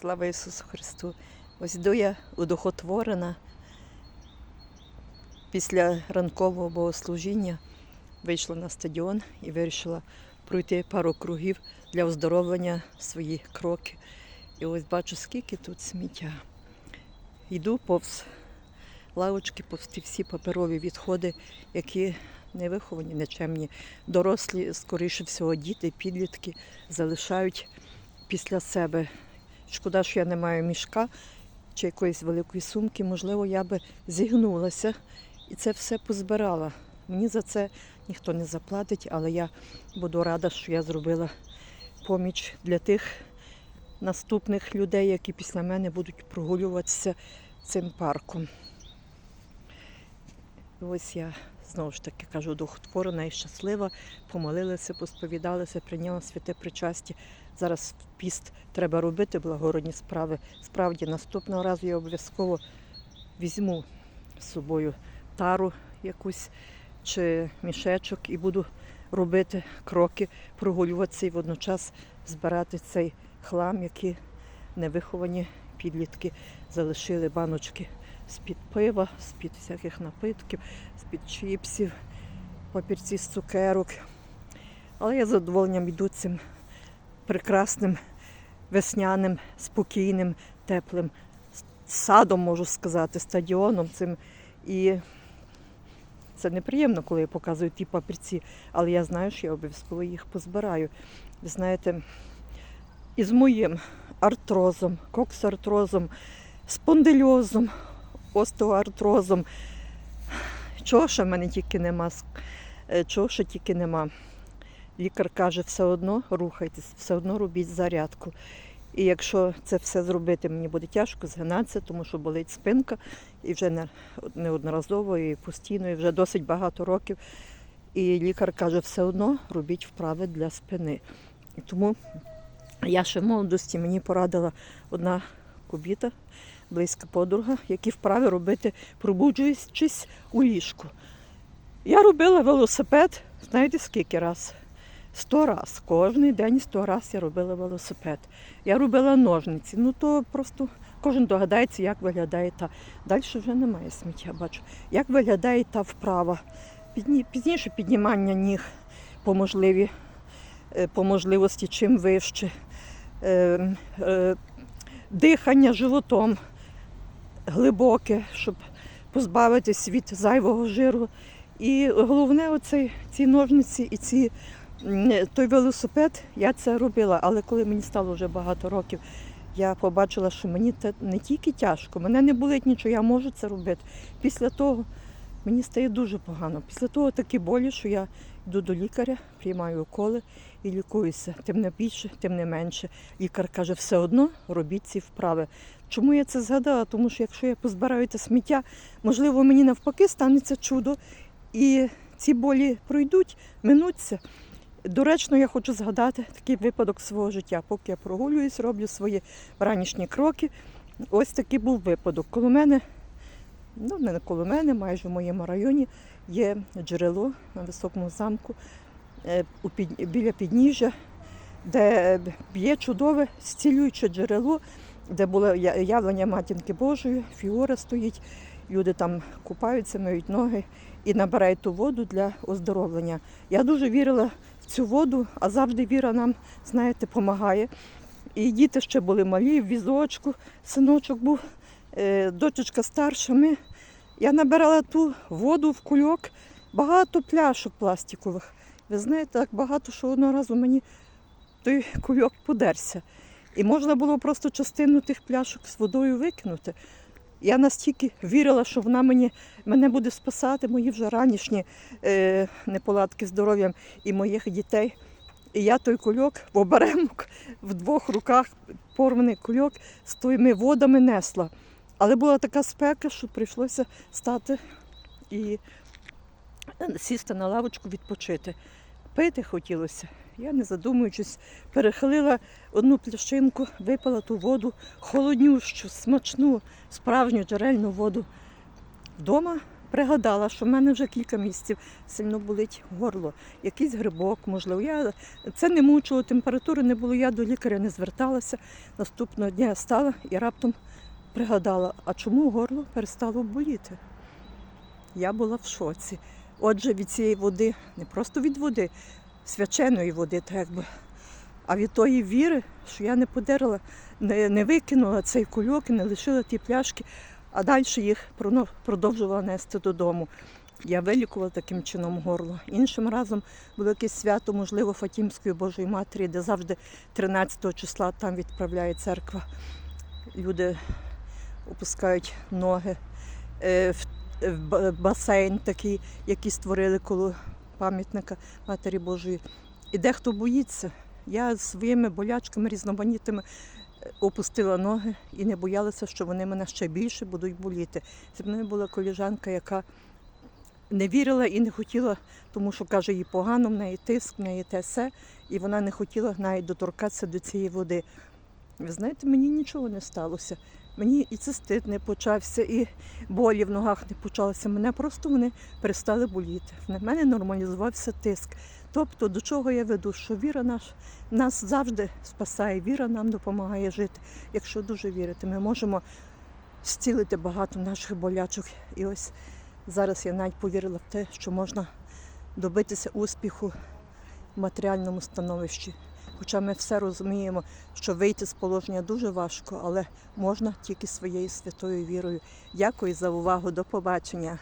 Слава Ісусу Христу! Ось йду я удохотворена після ранкового богослужіння вийшла на стадіон і вирішила пройти пару кругів для оздоровлення свої кроки. І ось бачу, скільки тут сміття. Йду повз лавочки, повз ті всі паперові відходи, які не виховані, нечемні. Дорослі, скоріше всього, діти, підлітки залишають після себе Шкода, що я не маю мішка чи якоїсь великої сумки. Можливо, я би зігнулася і це все позбирала. Мені за це ніхто не заплатить, але я буду рада, що я зробила поміч для тих наступних людей, які після мене будуть прогулюватися цим парком. Ось я знову ж таки кажу, духотворена і щаслива, помолилася, посповідалася, прийняла святе причастя. Зараз в піст треба робити благородні справи. Справді, наступного разу я обов'язково візьму з собою тару якусь чи мішечок і буду робити кроки, прогулюватися і водночас збирати цей хлам, який невиховані підлітки залишили баночки з-під пива, з-під всяких напитків, з-під чіпсів, папірці з цукерок. Але я з задоволенням йду цим прекрасним, весняним, спокійним, теплим садом, можу сказати, стадіоном цим. І це неприємно, коли я показую ті папірці, але я знаю, що я обов'язково їх позбираю. Ви знаєте, із моїм артрозом, коксартрозом, спондильозом, остеоартрозом, чого ще в мене тільки нема, е, чого ще тільки нема. Лікар каже, все одно рухайтесь, все одно робіть зарядку. І якщо це все зробити, мені буде тяжко згинатися, тому що болить спинка і вже неодноразово, і постійно, і вже досить багато років. І лікар каже, все одно робіть вправи для спини. Тому я ще в молодості мені порадила одна кубіта, близька подруга, які вправи робити, пробуджуючись у ліжку. Я робила велосипед, знаєте скільки раз? Сто раз. Кожний день сто раз я робила велосипед. Я робила ножниці. Ну то просто кожен догадається, як виглядає та. Далі вже немає сміття, бачу. Як виглядає та вправа. Пізні- Пізніше піднімання ніг по, можливі, е, по можливості чим вище. Дихання животом глибоке, щоб позбавитись від зайвого жиру. І головне, оцей, ці ножниці і ці той велосипед, я це робила, але коли мені стало вже багато років, я побачила, що мені це не тільки тяжко, мене не болить нічого, я можу це робити. Після того мені стає дуже погано. Після того такі болі, що я йду до лікаря, приймаю уколи і лікуюся. Тим не більше, тим не менше. Лікар каже, все одно робіть ці вправи. Чому я це згадала? Тому що якщо я позбираю те сміття, можливо, мені навпаки станеться чудо, і ці болі пройдуть, минуться. Доречно, я хочу згадати такий випадок свого життя. Поки я прогулююсь, роблю свої ранішні кроки. Ось такий був випадок. Коло мене, ну не коло мене, майже в моєму районі є джерело на високому замку е, біля підніжжя, де б'є чудове зцілююче джерело, де було явлення матінки Божої, фігура стоїть, люди там купаються, миють ноги і набирають ту воду для оздоровлення. Я дуже вірила в цю воду, а завжди віра нам, знаєте, допомагає. І діти ще були малі, в візочку, синочок був, дочечка старша. Ми, я набирала ту воду в кульок, багато пляшок пластикових. Ви знаєте, так багато, що одного разу мені той кульок подерся. І можна було просто частину тих пляшок з водою викинути. Я настільки вірила, що вона мені, мене буде спасати, мої вже ранішні е, неполадки здоров'ям і моїх дітей. І я той кульок в оберемок в двох руках, порваний кульок з тими водами несла. Але була така спека, що прийшлося стати і сісти на лавочку відпочити. Пити хотілося. Я, не задумуючись, перехилила одну пляшинку, випила ту воду, холоднющу, смачну, справжню джерельну воду. Вдома пригадала, що в мене вже кілька місяців сильно болить горло, якийсь грибок, можливо. Я це не мучило, температури не було. Я до лікаря не зверталася. Наступного дня я стала і раптом пригадала, а чому горло перестало боліти? Я була в шоці. Отже, від цієї води, не просто від води, свяченої води, так якби, а від тої віри, що я не подерла, не, не викинула цей кульок і не лишила ті пляшки, а далі їх продовжувала нести додому. Я вилікувала таким чином горло. Іншим разом було якесь свято, можливо, Фатімської Божої Матері, де завжди 13 числа там відправляє церква. Люди опускають ноги е, в, в басейн такий, який створили коло пам'ятника Матері Божої. І дехто боїться. Я своїми болячками різноманітними е, опустила ноги і не боялася, що вони мене ще більше будуть боліти. Зі мною була коліжанка, яка не вірила і не хотіла, тому що каже, їй погано, в неї тиск, в неї те все, і вона не хотіла навіть доторкатися до цієї води. Ви знаєте, мені нічого не сталося. Мені і цистит не почався, і болі в ногах не почалися. Мене просто вони перестали боліти. В мене нормалізувався тиск. Тобто, до чого я веду, що віра наш, нас завжди спасає, віра нам допомагає жити. Якщо дуже вірити, ми можемо зцілити багато наших болячок. І ось зараз я навіть повірила в те, що можна добитися успіху в матеріальному становищі. Хоча ми все розуміємо, що вийти з положення дуже важко, але можна тільки своєю святою вірою. Дякую за увагу. До побачення.